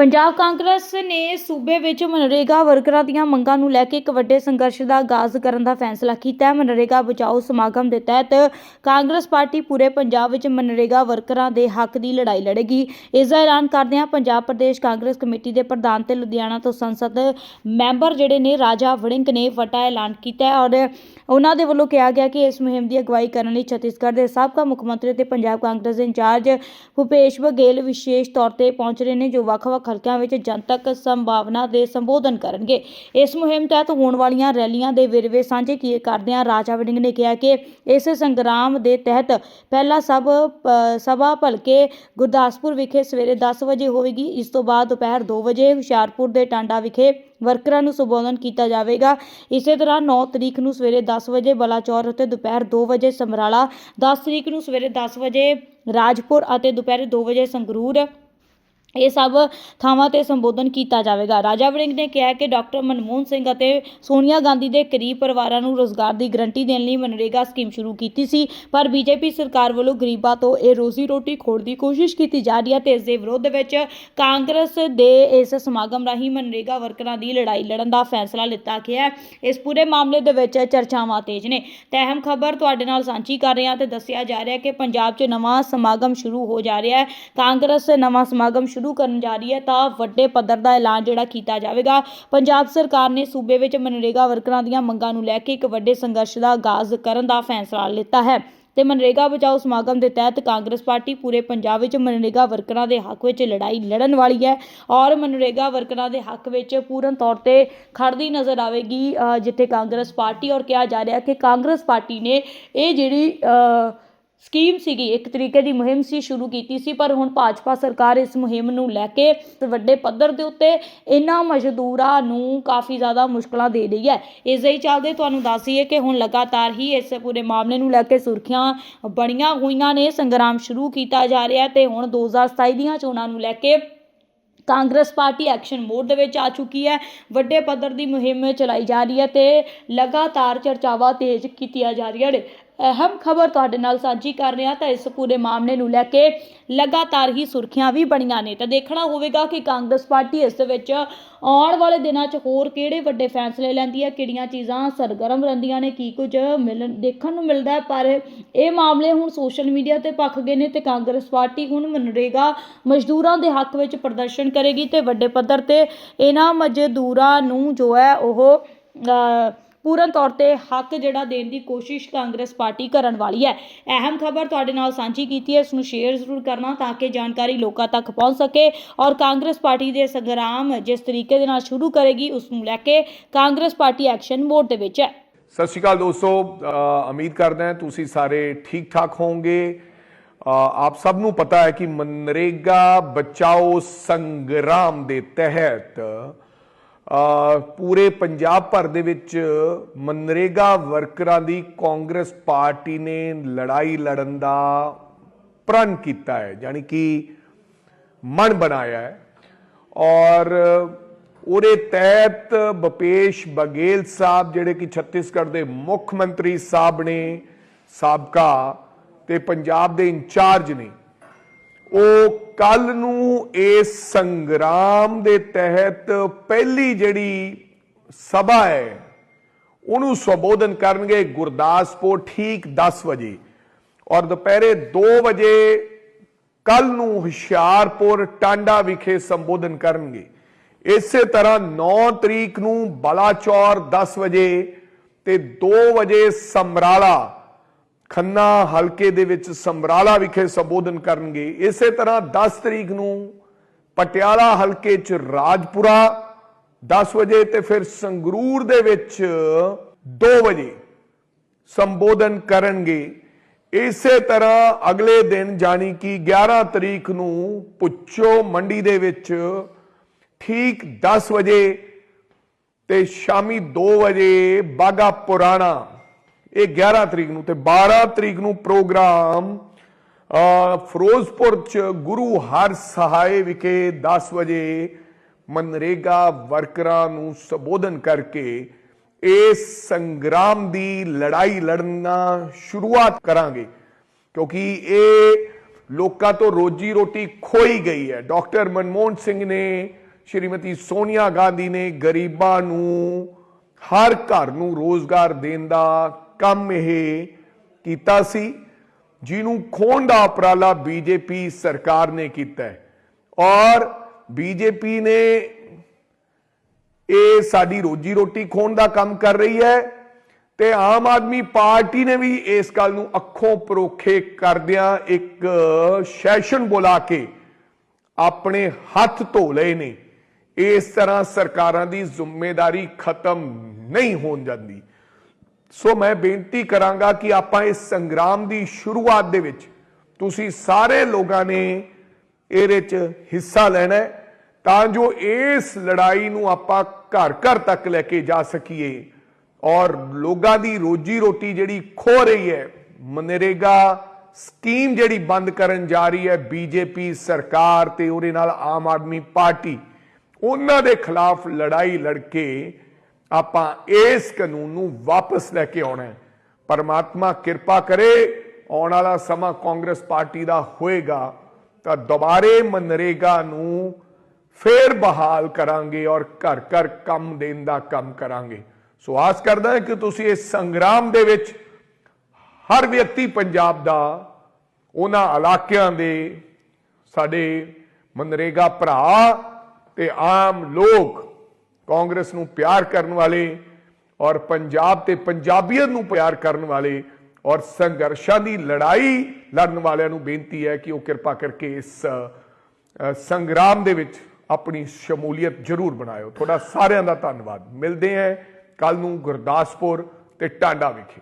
ਪੰਜਾਬ ਕਾਂਗਰਸ ਨੇ ਸੂਬੇ ਵਿੱਚ ਮਨਰੇਗਾ ਵਰਕਰਾਂ ਦੀਆਂ ਮੰਗਾਂ ਨੂੰ ਲੈ ਕੇ ਇੱਕ ਵੱਡੇ ਸੰਘਰਸ਼ ਦਾ ਆਗਾਜ਼ ਕਰਨ ਦਾ ਫੈਸਲਾ ਕੀਤਾ ਹੈ। ਮਨਰੇਗਾ ਬਚਾਓ ਸਮਾਗਮ ਦੇ ਤਹਿਤ ਕਾਂਗਰਸ ਪਾਰਟੀ ਪੂਰੇ ਪੰਜਾਬ ਵਿੱਚ ਮਨਰੇਗਾ ਵਰਕਰਾਂ ਦੇ ਹੱਕ ਦੀ ਲੜਾਈ ਲੜੇਗੀ। ਇਸ ਦਾ ਐਲਾਨ ਕਰਦਿਆਂ ਪੰਜਾਬ ਪ੍ਰਦੇਸ਼ ਕਾਂਗਰਸ ਕਮੇਟੀ ਦੇ ਪ੍ਰਧਾਨ ਤੇ ਲੁਧਿਆਣਾ ਤੋਂ ਸੰਸਦ ਮੈਂਬਰ ਜਿਹੜੇ ਨੇ ਰਾਜਾ ਵੜਿੰਗ ਨੇ ਵੱਡਾ ਐਲਾਨ ਕੀਤਾ ਹੈ ਔਰ ਉਹਨਾਂ ਦੇ ਵੱਲੋਂ ਕਿਹਾ ਗਿਆ ਕਿ ਇਸ ਮੁਹਿੰਮ ਦੀ ਅਗਵਾਈ ਕਰਨ ਲਈ ਛੱਤੀਸਗੜ੍ਹ ਦੇ ਸਾਬਕਾ ਮੁੱਖ ਮੰਤਰੀ ਤੇ ਪੰਜਾਬ ਕਾਂਗਰਸ ਦੇ ਇੰਚਾਰਜ ਭੁਪੇਸ਼ ਬਘੇਲ ਵਿਸ਼ੇਸ਼ ਤੌਰ ਤੇ ਪਹੁੰਚ ਰਹੇ ਨੇ, ਜੋ ਵੱਖ-ਵੱਖ ਹਲਕਿਆਂ ਵਿੱਚ ਜਨਤਕ ਸੰਭਾਵਨਾ ਦੇ ਸੰਬੋਧਨ ਕਰਨਗੇ। ਇਸ ਮੁਹਿੰਮ ਤਹਿਤ ਹੋਣ ਵਾਲੀਆਂ ਰੈਲੀਆਂ ਦੇ ਵੇਰਵੇ ਸਾਂਝੇ ਕੀ ਕਰਦਿਆਂ ਰਾਜਾ ਵੜਿੰਗ ਨੇ ਕਿਹਾ ਕਿ ਇਸ ਸੰਗਰਾਮ ਦੇ ਤਹਿਤ ਪਹਿਲਾ ਸਭ ਸਭਾ ਭਲਕੇ ਗੁਰਦਾਸਪੁਰ ਵਿਖੇ ਸਵੇਰੇ 10 ਵਜੇ ਹੋਵੇਗੀ, ਇਸ ਤੋਂ ਬਾਅਦ ਦੁਪਹਿਰ 2 ਵਜੇ ਹੁਸ਼ਿਆਰਪੁਰ ਦੇ ਟਾਂਡਾ ਵਿਖੇ ਵਰਕਰਾਂ ਨੂੰ ਸੰਬੋਧਨ ਕੀਤਾ ਜਾਵੇਗਾ। ਇਸੇ ਤਰ੍ਹਾਂ 9 ਤਰੀਕ ਨੂੰ ਸਵੇਰੇ 10 ਵਜੇ ਬਲਾਚੌਰ ਅਤੇ ਦੁਪਹਿਰ 2 ਵਜੇ ਸਮਰਾਲਾ 10 ਤਰੀਕ ਨੂੰ ਸਵੇਰੇ 10 ਵਜੇ ਰਾਜਪੁਰ ਅਤੇ ਦੁਪਹਿਰ 2 ਵਜੇ ਸੰਗਰੂਰ ਇਹ ਸਭ ਥਾਵਾਂ ਤੇ ਸੰਬੋਧਨ ਕੀਤਾ ਜਾਵੇਗਾ। ਰਾਜਾ ਵੜਿੰਗ ਨੇ ਕਿਹਾ ਕਿ ਡਾਕਟਰ ਮਨਮੋਹਨ ਸਿੰਘ ਅਤੇ ਸੋਨੀਆ ਗਾਂਧੀ ਦੇ ਕਰੀਬ ਪਰਿਵਾਰਾਂ ਨੂੰ ਰੋਜ਼ਗਾਰ ਦੀ ਗਰੰਟੀ ਦੇਣ ਲਈ ਮਨਰੇਗਾ ਸਕੀਮ ਸ਼ੁਰੂ ਕੀਤੀ ਸੀ, ਪਰ ਬੀਜੇਪੀ ਸਰਕਾਰ ਵੱਲੋਂ ਗਰੀਬਾਂ ਤੋਂ ਇਹ ਰੋਜ਼ੀ ਰੋਟੀ ਖੋਣ ਦੀ ਕੋਸ਼ਿਸ਼ ਕੀਤੀ ਜਾ ਰਹੀ ਹੈ ਤੇ ਇਸ ਦੇ ਵਿਰੋਧ ਵਿੱਚ ਕਾਂਗਰਸ ਦੇ ਇਸ ਸਮਾਗਮ ਰਾਹੀਂ ਮਨਰੇਗਾ ਵਰਕਰਾਂ ਦੀ ਲੜਾਈ ਲੜਨ ਦਾ ਫੈਸਲਾ ਲਿੱਤਾ ਗਿਆ ਹੈ। ਇਸ ਪੂਰੇ ਮਾਮਲੇ ਦੇ ਵਿੱਚ ਚਰਚਾਵਾਂ ਤੇਜ਼ ਨੇ। ਤੇ ਅਹਿਮ ਖਬਰ ਤੁਹਾਡੇ ਨਾਲ ਸਾਂਝੀ ਕਰ ਰਹੇ ਹਾਂ ਤੇ ਦੱਸਿਆ ਜਾ ਰਿਹਾ ਹੈ ਕਿ ਪੰਜਾਬ 'ਚ ਨਵਾਂ ਸਮਾਗਮ ਸ਼ੁਰੂ ਹੋ ਜਾ ਰਿਹਾ ਹੈ। ਕਾਂਗਰਸ ਨਵਾਂ ਸਮਾਗਮ ਸ਼ੁਰੂ ਕਰਨ ਜਾ ਰਹੀ ਹੈ, ਤਾਂ ਵੱਡੇ ਪੱਧਰ ਦਾ ਐਲਾਨ ਜਿਹੜਾ ਕੀਤਾ ਜਾਵੇਗਾ। ਪੰਜਾਬ ਸਰਕਾਰ ਨੇ ਸੂਬੇ ਵਿੱਚ ਮਨਰੇਗਾ ਵਰਕਰਾਂ ਦੀਆਂ ਮੰਗਾਂ ਨੂੰ ਲੈ ਕੇ ਇੱਕ ਵੱਡੇ ਸੰਘਰਸ਼ ਦਾ ਆਗਾਜ਼ ਕਰਨ ਦਾ ਫੈਸਲਾ ਲਿੱਤਾ ਹੈ। ਤੇ ਮਨਰੇਗਾ ਬਚਾਓ ਸਮਾਗਮ ਦੇ ਤਹਿਤ ਕਾਂਗਰਸ ਪਾਰਟੀ ਪੂਰੇ ਪੰਜਾਬ ਵਿੱਚ ਮਨਰੇਗਾ ਵਰਕਰਾਂ ਦੇ ਹੱਕ ਵਿੱਚ ਲੜਾਈ ਲੜਨ ਵਾਲੀ ਹੈ ਔਰ ਮਨਰੇਗਾ ਵਰਕਰਾਂ ਦੇ ਹੱਕ ਵਿੱਚ ਪੂਰਨ ਤੌਰ ਤੇ ਖੜਦੀ ਨਜ਼ਰ ਆਵੇਗੀ ਜਿੱਥੇ ਕਾਂਗਰਸ ਪਾਰਟੀ ਔਰ ਕਿਹਾ ਜਾ ਰਿਹਾ ਕਿ ਕਾਂਗਰਸ ਪਾਰਟੀ ਨੇ ਇਹ ਜਿਹੜੀ ਸਕੀਮ ਸੀਗੀ, ਇੱਕ ਤਰੀਕੇ ਦੀ ਮੁਹਿੰਮ ਸੀ, ਸ਼ੁਰੂ ਕੀਤੀ ਸੀ, ਪਰ ਹੁਣ ਭਾਜਪਾ ਸਰਕਾਰ ਇਸ ਮੁਹਿੰਮ ਨੂੰ ਲੈ ਕੇ ਵੱਡੇ ਪੱਧਰ ਦੇ ਉੱਤੇ ਇਹਨਾਂ ਮਜ਼ਦੂਰਾਂ ਨੂੰ ਕਾਫੀ ਜ਼ਿਆਦਾ ਮੁਸ਼ਕਲਾਂ ਦੇ ਰਹੀ ਹੈ। ਇਸ ਦੇ ਹੀ ਚੱਲਦੇ ਤੁਹਾਨੂੰ ਦੱਸ ਦਈਏ ਕਿ ਹੁਣ ਲਗਾਤਾਰ ਹੀ ਇਸ ਪੂਰੇ ਮਾਮਲੇ ਨੂੰ ਲੈ ਕੇ ਸੁਰਖੀਆਂ ਬਣੀਆਂ ਹੋਈਆਂ ਨੇ, ਸੰਗਰਾਮ ਸ਼ੁਰੂ ਕੀਤਾ ਜਾ ਰਿਹਾ ਹੈ ਤੇ ਹੁਣ 2027 ਦੀਆਂ ਚੋਣਾਂ ਨੂੰ ਲੈ ਕੇ ਕਾਂਗਰਸ ਪਾਰਟੀ ਐਕਸ਼ਨ ਮੋਡ ਦੇ ਵਿੱਚ ਆ ਚੁੱਕੀ ਹੈ। ਵੱਡੇ ਪੱਧਰ ਦੀ ਮੁਹਿੰਮ ਚਲਾਈ ਜਾ ਰਹੀ ਹੈ ਤੇ ਲਗਾਤਾਰ ਚਰਚਾਵਾਂ ਤੇਜ਼ ਕੀਤੀਆਂ ਜਾ ਰਹੀਆਂ ਨੇ। ਅਹਿਮ ਖਬਰ ਤੁਹਾਡੇ ਨਾਲ ਸਾਂਝੀ ਕਰ ਰਿਹਾ ਤਾਂ ਇਸ ਪੂਰੇ ਮਾਮਲੇ ਨੂੰ ਲੈ ਕੇ ਲਗਾਤਾਰ ਹੀ ਸੁਰਖੀਆਂ ਵੀ ਬਣੀਆਂ ਨੇ। ਤਾਂ ਦੇਖਣਾ ਹੋਵੇਗਾ ਕਿ ਕਾਂਗਰਸ ਪਾਰਟੀ ਇਸ ਦੇ ਵਿੱਚ ਆਉਣ ਵਾਲੇ ਦਿਨਾਂ 'ਚ ਹੋਰ ਕਿਹੜੇ ਵੱਡੇ ਫੈਸਲੇ ਲੈਂਦੀ ਹੈ, ਕਿਹੜੀਆਂ ਚੀਜ਼ਾਂ ਸਰਗਰਮ ਰਹਿੰਦੀਆਂ ਨੇ, ਕੀ ਕੁਝ ਮਿਲਣ, ਦੇਖਣ ਨੂੰ ਮਿਲਦਾ ਹੈ। ਪਰ ਇਹ ਮਾਮਲੇ ਹੁਣ ਸੋਸ਼ਲ ਮੀਡੀਆ ਤੇ ਪੱਕ ਗਏ ਨੇ ਤੇ ਕਾਂਗਰਸ ਪਾਰਟੀ ਹੁਣ ਮਨਰੇਗਾ ਮਜ਼ਦੂਰਾਂ ਦੇ ਹੱਕ ਵਿੱਚ ਪ੍ਰਦਰਸ਼ਨ ਕਰੇਗੀ ਤੇ ਵੱਡੇ ਪੱਧਰ ਤੇ ਇਹਨਾਂ ਮਜ਼ਦੂਰਾਂ ਨੂੰ ਜੋ ਹੈ ਉਹ ਪੂਰਨ ਤੌਰ ਤੇ ਹੱਕ ਜਿਹੜਾ ਦੇਣ ਦੀ ਕੋਸ਼ਿਸ਼ ਕਾਂਗਰਸ ਪਾਰਟੀ ਕਰਨ ਵਾਲੀ ਹੈ। ਅਹਿਮ ਖਬਰ ਤੁਹਾਡੇ ਨਾਲ ਸਾਂਝੀ ਕੀਤੀ ਹੈ, ਇਸ ਨੂੰ ਸ਼ੇਅਰ ਜ਼ਰੂਰ ਕਰਨਾ ਤਾਂ ਕਿ ਜਾਣਕਾਰੀ ਲੋਕਾਂ ਤੱਕ ਪਹੁੰਚ ਸਕੇ ਔਰ ਕਾਂਗਰਸ ਪਾਰਟੀ ਦੇ ਸੰਗਰਾਮ ਜਿਸ ਤਰੀਕੇ ਦੇ ਨਾਲ ਸ਼ੁਰੂ ਕਰੇਗੀ, ਉਸ ਨੂੰ ਲੈ ਕੇ ਕਾਂਗਰਸ ਪਾਰਟੀ ਐਕਸ਼ਨ ਮੋਡ ਦੇ ਵਿੱਚ ਹੈ। ਸਤਿ ਸ਼੍ਰੀ ਅਕਾਲ ਦੋਸਤੋ ਉਮੀਦ ਕਰਦਾ ਹਾਂ ਤੁਸੀਂ ਸਾਰੇ ਠੀਕ ਠਾਕ ਹੋਵੋਗੇ ਆਪ ਸਭ ਨੂੰ ਪਤਾ ਹੈ ਕਿ ਮਨਰੇਗਾ ਬਚਾਓ ਸੰਗਰਾਮ ਦੇ ਤਹਿਤ ਪੂਰੇ ਪੰਜਾਬ ਭਰ ਦੇ ਵਿੱਚ ਮਨਰੇਗਾ ਵਰਕਰਾਂ ਦੀ ਕਾਂਗਰਸ ਪਾਰਟੀ ਨੇ ਲੜਾਈ ਲੜਨ ਦਾ ਪ੍ਰਣ ਕੀਤਾ ਹੈ, ਯਾਨੀ ਕਿ ਮਨ ਬਣਾਇਆ ਹੈ। ਔਰ ਉਹਦੇ ਤਹਿਤ ਭੁਪੇਸ਼ ਬਗੇਲ ਸਾਹਿਬ, ਜਿਹੜੇ ਕਿ ਛੱਤੀਸਗੜ੍ਹ ਦੇ ਮੁੱਖ ਮੰਤਰੀ ਸਾਹਿਬ ਨੇ, ਸਾਬਕਾ ਤੇ ਪੰਜਾਬ ਦੇ ਇੰਚਾਰਜ ਨੇ ਉਹ ਕੱਲ ਨੂੰ ਇਸ ਸੰਗਰਾਮ ਦੇ ਤਹਿਤ ਪਹਿਲੀ ਜਿਹੜੀ ਸਭਾ ਹੈ, ਉਹਨੂੰ ਸੰਬੋਧਨ ਕਰਨਗੇ ਗੁਰਦਾਸਪੁਰ ਠੀਕ 10 ਵਜੇ ਔਰ ਦੁਪਹਿਰੇ 2 ਵਜੇ ਕੱਲ ਨੂੰ ਹੁਸ਼ਿਆਰਪੁਰ ਟਾਂਡਾ ਵਿਖੇ ਸੰਬੋਧਨ ਕਰਨਗੇ। ਇਸੇ ਤਰ੍ਹਾਂ 9 ਤਰੀਕ ਨੂੰ ਬਲਾਚੌਰ 10 ਵਜੇ ਤੇ 2 ਵਜੇ ਸਮਰਾਲਾ ਖੰਨਾ ਹਲਕੇ ਦੇ ਵਿੱਚ ਸਮਰਾਲਾ ਵਿਖੇ ਸੰਬੋਧਨ ਕਰਨਗੇ। ਇਸੇ ਤਰ੍ਹਾਂ 10 ਤਰੀਕ ਨੂੰ ਪਟਿਆਲਾ ਹਲਕੇ 'ਚ ਰਾਜਪੁਰਾ 10 ਵਜੇ ਤੇ ਫਿਰ ਸੰਗਰੂਰ ਦੇ ਵਿੱਚ 2 ਵਜੇ ਸੰਬੋਧਨ ਕਰਨਗੇ। ਇਸੇ ਤਰ੍ਹਾਂ ਅਗਲੇ ਦਿਨ ਜਾਨੀ ਕਿ 11 ਤਰੀਕ ਨੂੰ ਪੁੱਛੋ ਮੰਡੀ ਦੇ ਵਿੱਚ ਠੀਕ 10 ਵਜੇ ਤੇ ਸ਼ਾਮੀ 2 ਵਜੇ ਬਾਗਾ ਪੁਰਾਣਾ ਇਹ 11 ਤਰੀਕ ਨੂੰ ਤੇ 12 ਤਰੀਕ ਨੂੰ ਪ੍ਰੋਗਰਾਮ ਫਿਰੋਜ਼ਪੁਰ ਚ ਗੁਰੂ ਹਰ ਸਹਾਏ ਵਿਖੇ 10 ਵਜੇ ਮਨਰੇਗਾ ਵਰਕਰਾਂ ਨੂੰ ਸੰਬੋਧਨ ਕਰਕੇ ਇਸ ਸੰਗਰਾਮ ਦੀ ਲੜਾਈ ਲੜਨਾ ਸ਼ੁਰੂਆਤ ਕਰਾਂਗੇ। ਕਿਉਂਕਿ ਇਹ ਲੋਕਾਂ ਤੋਂ ਰੋਜੀ ਰੋਟੀ ਖੋਈ ਗਈ ਹੈ। ਡਾਕਟਰ ਮਨਮੋਹਨ ਸਿੰਘ ਨੇ, ਸ਼੍ਰੀਮਤੀ ਸੋਨੀਆ ਗਾਂਧੀ ਨੇ ਗਰੀਬਾਂ ਨੂੰ ਹਰ ਘਰ ਨੂੰ ਰੋਜ਼ਗਾਰ ਦੇਣ ਦਾ ਕੰਮ ਇਹ ਕੀਤਾ ਸੀ, ਜਿਹਨੂੰ ਖੋਣ ਦਾ ਉਪਰਾਲਾ ਬੀਜੇਪੀ ਸਰਕਾਰ ਨੇ ਕੀਤਾ ਹੈ। ਔਰ ਬੀਜੇਪੀ ਨੇ ਇਹ ਸਾਡੀ ਰੋਜੀ ਰੋਟੀ ਖੋਣ ਦਾ ਕੰਮ ਕਰ ਰਹੀ ਹੈ ਤੇ ਆਮ ਆਦਮੀ ਪਾਰਟੀ ਨੇ ਵੀ ਇਸ ਗੱਲ ਨੂੰ ਅੱਖੋਂ ਪਰੋਖੇ ਕਰਦਿਆਂ ਇੱਕ ਸੈਸ਼ਨ ਬੁਲਾ ਕੇ ਆਪਣੇ ਹੱਥ ਧੋ ਲਏ ਨੇ। ਇਸ ਤਰ੍ਹਾਂ ਸਰਕਾਰਾਂ ਦੀ ਜ਼ਿੰਮੇਵਾਰੀ ਖਤਮ ਨਹੀਂ ਹੋਣ ਜਾਂਦੀ। ਸੋ ਮੈਂ ਬੇਨਤੀ ਕਰਾਂਗਾ ਕਿ ਆਪਾਂ ਇਸ ਸੰਗਰਾਮ ਦੀ ਸ਼ੁਰੂਆਤ ਦੇ ਵਿੱਚ ਤੁਸੀਂ ਸਾਰੇ ਲੋਕਾਂ ਨੇ ਇਹਦੇ 'ਚ ਹਿੱਸਾ ਲੈਣਾ ਤਾਂ ਜੋ ਇਸ ਲੜਾਈ ਨੂੰ ਆਪਾਂ ਘਰ ਘਰ ਤੱਕ ਲੈ ਕੇ ਜਾ ਸਕੀਏ ਔਰ ਲੋਕਾਂ ਦੀ ਰੋਜੀ ਰੋਟੀ ਜਿਹੜੀ ਖੋ ਰਹੀ ਹੈ, ਮਨਰੇਗਾ ਸਕੀਮ ਜਿਹੜੀ ਬੰਦ ਕਰਨ ਜਾ ਰਹੀ ਹੈ, ਬੀਜੇਪੀ ਸਰਕਾਰ ਤੇ ਉਹਦੇ ਨਾਲ ਆਮ ਆਦਮੀ ਪਾਰਟੀ, ਉਹਨਾਂ ਦੇ ਖਿਲਾਫ ਲੜਾਈ ਲੜ ਕੇ ਆਪਾਂ ਇਸ ਕਾਨੂੰਨ ਨੂੰ ਵਾਪਸ ਲੈ ਕੇ ਆਉਣਾ ਹੈ। ਪਰਮਾਤਮਾ ਕਿਰਪਾ ਕਰੇ, ਆਉਣ ਵਾਲਾ ਸਮਾਂ ਕਾਂਗਰਸ ਪਾਰਟੀ ਦਾ ਹੋਏਗਾ, ਤਾਂ ਦੁਬਾਰੇ ਮਨਰੇਗਾ ਨੂੰ ਫੇਰ ਬਹਾਲ ਕਰਾਂਗੇ ਔਰ ਘਰ ਘਰ ਕੰਮ ਦੇਣ ਦਾ ਕੰਮ ਕਰਾਂਗੇ। ਸੋ ਆਸ ਕਰਦਾ ਹਾਂ ਕਿ ਤੁਸੀਂ ਇਸ ਸੰਗਰਾਮ ਦੇ ਵਿੱਚ ਹਰ ਵਿਅਕਤੀ ਪੰਜਾਬ ਦਾ, ਉਹਨਾਂ ਇਲਾਕਿਆਂ ਦੇ, ਸਾਡੇ ਮਨਰੇਗਾ ਭਰਾ ਤੇ ਆਮ ਲੋਕ ਕਾਂਗਰਸ ਨੂੰ ਪਿਆਰ ਕਰਨ ਵਾਲੇ ਔਰ ਪੰਜਾਬ ਤੇ ਪੰਜਾਬੀਅਤ ਨੂੰ ਪਿਆਰ ਕਰਨ ਵਾਲੇ ਔਰ ਸੰਘਰਸ਼ਾਂ ਦੀ ਲੜਾਈ ਲੜਨ ਵਾਲਿਆਂ ਨੂੰ ਬੇਨਤੀ ਹੈ ਕਿ ਉਹ ਕਿਰਪਾ ਕਰਕੇ ਇਸ ਸੰਗਰਾਮ ਦੇ ਵਿੱਚ ਆਪਣੀ ਸ਼ਮੂਲੀਅਤ ਜ਼ਰੂਰ ਬਣਾਇਓ। ਤੁਹਾਡਾ ਸਾਰਿਆਂ ਦਾ ਧੰਨਵਾਦ। ਮਿਲਦੇ ਹਾਂ ਕੱਲ ਨੂੰ ਗੁਰਦਾਸਪੁਰ ਤੇ ਟਾਂਡਾ ਵਿਖੇ।